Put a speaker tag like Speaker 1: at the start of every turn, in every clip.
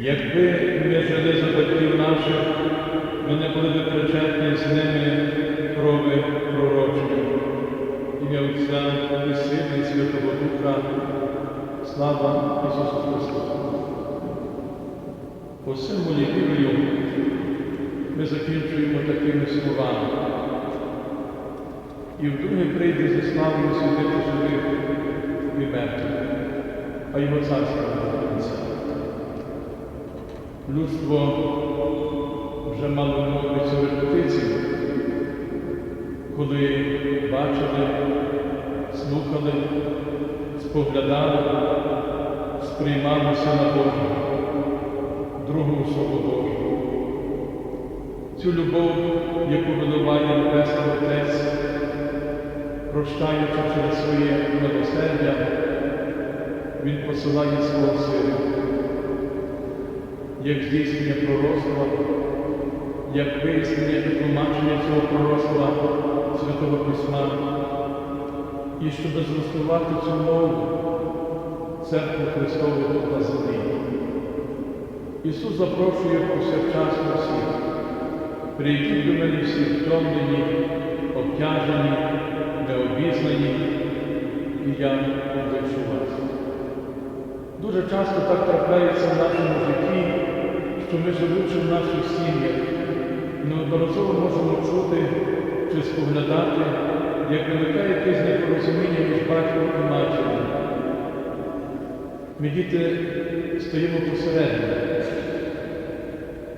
Speaker 1: Якби ми жили за батьків наших, ми не були б причетні з ними крови пророчої. Ім'я Отця і Сина і Святого Духа. Слава Ісусу Христу! По символі вірою ми закінчуємо такими словами. І вдруге прийде зі славою судити живих і мертвих, а його царство не. Людство вже мало мовити цю репетицію, коли бачили, слухали, споглядали, сприймали Сина Божого, другу особу Божу. Цю любов, яку виливає Небесний Отець, прощаючи через своє милосердя, Він посилає свого Сина як здійснення пророцтва, як вияснення і тлумачення цього пророцтва Святого Письма, і щоб зростувати цю мову церкву Христову на землі. Ісус запрошує повсякчасно всіх. Прийдіть до мене всі втомлені, обтяжені, і я вас. Дуже часто так трапляється в нашому житті, що ми живучи в наших сім'ях, неодноразово можемо чути чи споглядати, як виникає якесь непорозуміння між батьком і матір'ю. Ми діти стоїмо посередині.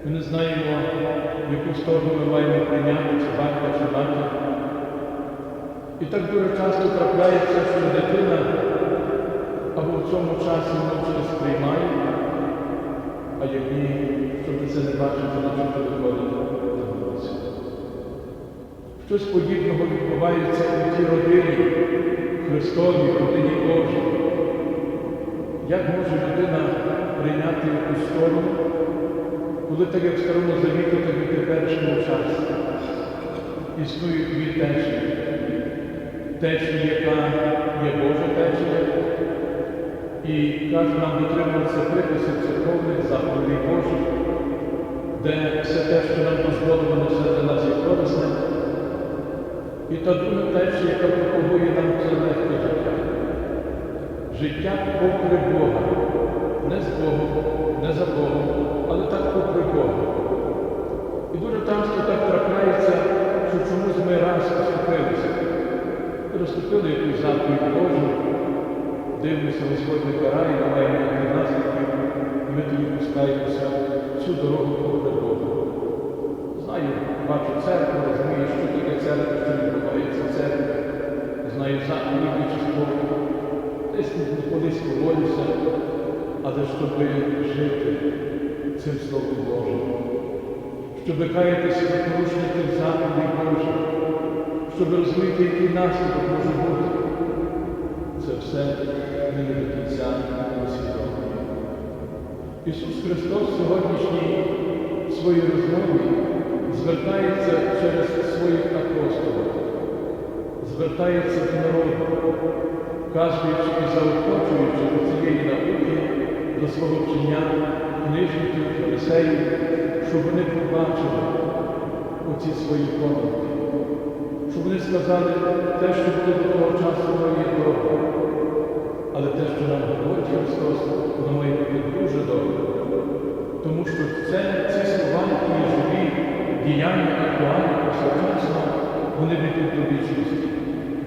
Speaker 1: Ми не знаємо, в яку сторону ми маємо прийняти, чи батька, чи матір. І так дуже часто трапляється, що дитина або в цьому часі мовчки сприймає, а як ні, щоб це не бачити, начебто виходить на вулицю. Щось подібного відбувається у тій родині Христовій, родині Божій. Як може людина прийняти якусь сторону, коли так як в Старому Завіту, так і в теперішньому часі існують дві течії. Течія, яка є Божа течія, і каже нам дотримуватися приписів церковних заповідей Божих, де все те, що нам дозволено, все для нас є корисне. І та друга течія, яка пропагує нам це легке життя. Життя попри Бога, не з Богом, не за Богом, але так попри Бога. І дуже часто так трапляється, що чомусь ми раз. Розступили якусь заповідь Божу, дивимося, Господь не карає, не має ніяких наслідків, і ми тоді пускаємося всю дорогу попри Бога. Знаю, бачу церкву, розумію, що таке церква, що відбувається в церкві. Знаю заповіді чи спокій. Десь колись поволюся, але щоб жити цим Словом Божим, щоб каятися тих заповідей Божих, щоб розуміти, який наслідок може бути. Це все ми не до кінця усвідомлюємо. Ісус Христос в сьогоднішній своїй розмові звертається через своїх апостолів, звертається до народу, вказуючи і заохочуючи до цієї науки, до свого вчення книжників, фарисеїв, щоб вони побачили оці свої помилки, щоб вони сказали те, що було до того часу, воно є добре. Але те, що нам говорить Христос, воно має бути дуже добре. Тому що це, ці слова, які є живі, діяння актуальні, повсякчасно, вони ведуть до вічності,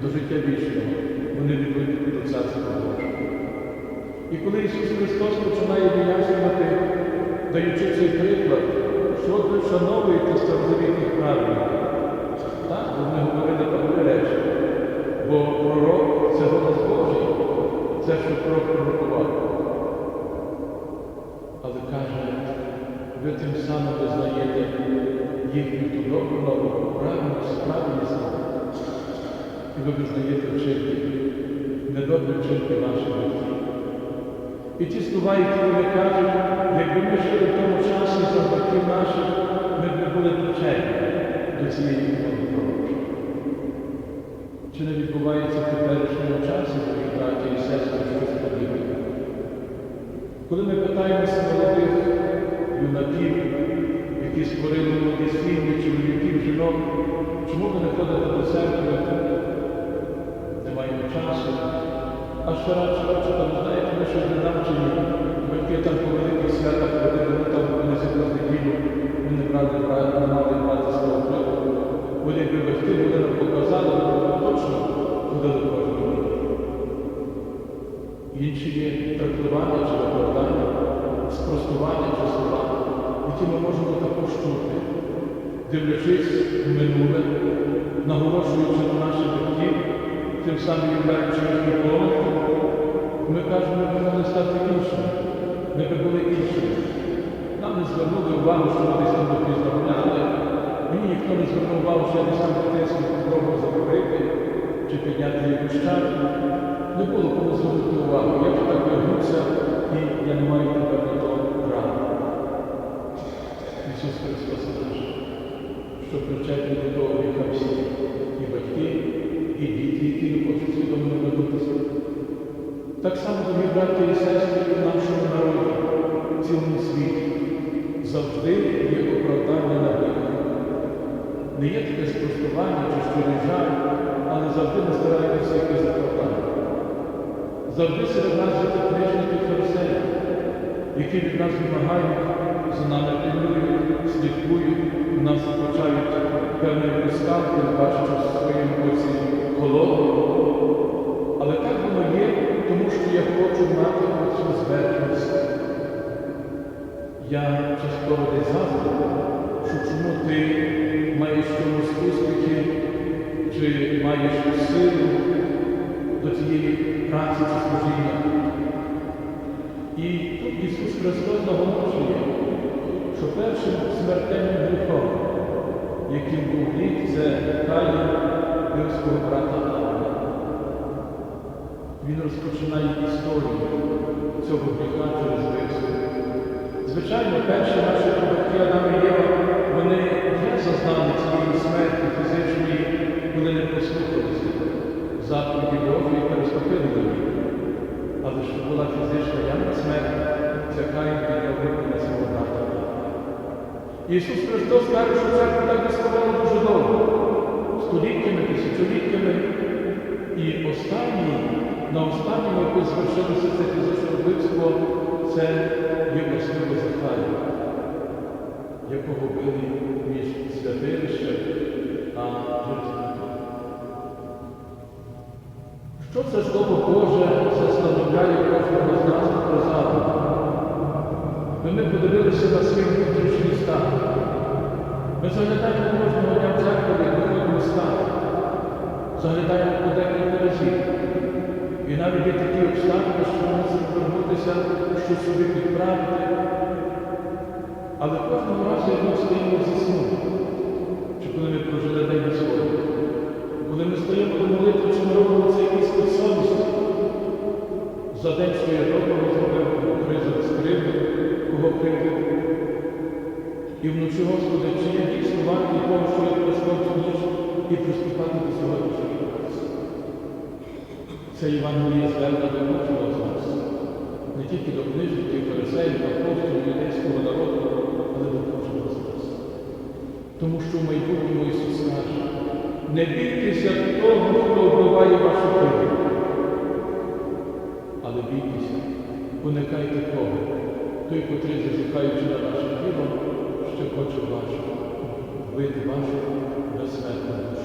Speaker 1: до життя вічного, вони ведуть до Царства Божого. І коли Ісус Христос починає вияснювати, даючи цей приклад, що ви вшановуєте старозавітних праведників, так, вони це що пророк пророкував. Але каже, ви тим самим визнаєте їхню ту добру науку, правильну справність, і ви визнаєте вчинки, недобрі вчинки ваших батьків. І ті слова, які вони кажуть, якби ми жили в тому часі за батьків наших, ми б не були причетні до цієї мови. Чи не відбувається в теперішньому коли ми питаємося молодих юнаків, які створили сім'ї, чоловіків, жінок, чому ви не ходите до церкви? Не маємо часу. А ще радше, там, знаєте, ми ще не навчені. Батьки там по великих святах ходили, ну там вони зібрали ми не брали брати, не мали брати свого хлопа. Вони батьки були нам показали, то точно ходили кожного. Інші є трактування спростування чи слова, які ми можемо також чути, дивлячись в минуле, наголошуючи на наших батьків, тим самим являючи їхні помилки, ми кажемо, ми могли стати іншими, ми би були іншими. Нам не звернули увагу, що ми десь там допізно гуляли. Мені ніхто не звернув увагу, що я десь там дитинський спробував заговорити чи підняти якусь чарку. Не було кому звернути увагу. Я вже так вернувся і я не маю права. Ісус Христос наш, причетні до того віка всі, і батьки, і діти, які не хочуть свідомо вернутися. Так само, дорогі брати і сестри, в нашому народі, в цілому світі, завжди є оправдання на гріх. Не є таке спростування чи щирий жаль, але завжди ми стараємося якесь оправдання. Завжди серед нас фарисеї, які від нас вимагають, за нами пильнують, слідкують, нас почають певні пускалки, бачачи в своєму оці холодно. Але так воно є, тому що я хочу мати оцю зверхність. Я частково десь заздрю, що чому ти маєш чомусь успіхи, чи маєш силу до цієї праці чи служіння. Христос наголошує, що першим смертельним гріхом, яким був гріх, це бив свого брата Авеля. Він розпочинає історію цього гріха через вбивство. Звичайно, перші наші батьки Адам і Єва, вони вже зазнали цієї смерті фізичної, коли не послухалися заповіді Божої і переступили до них. Але щоб була фізична явна смерть, руку на свого брата. Ісус Христос каже, що церква так існувала дуже довго, століттями, тисячоліттями. І останній, на останньому, яку звершилося це фізичне вбивство, це є особливо Захарія, якого били між святилищем а жертвенником. Що це Слово Боже застановляє кожного з нас про запит? Ми, ми подивилися на свій внутрішній стан. Ми заглядаємо кожного дня в церкві, виходимо стан. Заглядаємо по мережі. І навіть є такі обставини, що ми мусимо вернутися, що собі підправити. Але кожного разу, ми стоїмо зі І вночі, Господи, чи я дійсно вартий того, що я пройшов ніч і приступати до сьогоднішньої праці. Це Євангеліє звернення до кожного з нас. Не тільки до книжників, фарисеїв, апостолів, юдейського народу, але до кожного з нас. Тому що в майбутньому Ісус каже, не бійтеся того, хто вбиває вашу тіло. Але бійтеся, уникайте кого. Той, котрий, зазіхаючи на ваше тіло, ще хоче вашу, вид вашу безсмертну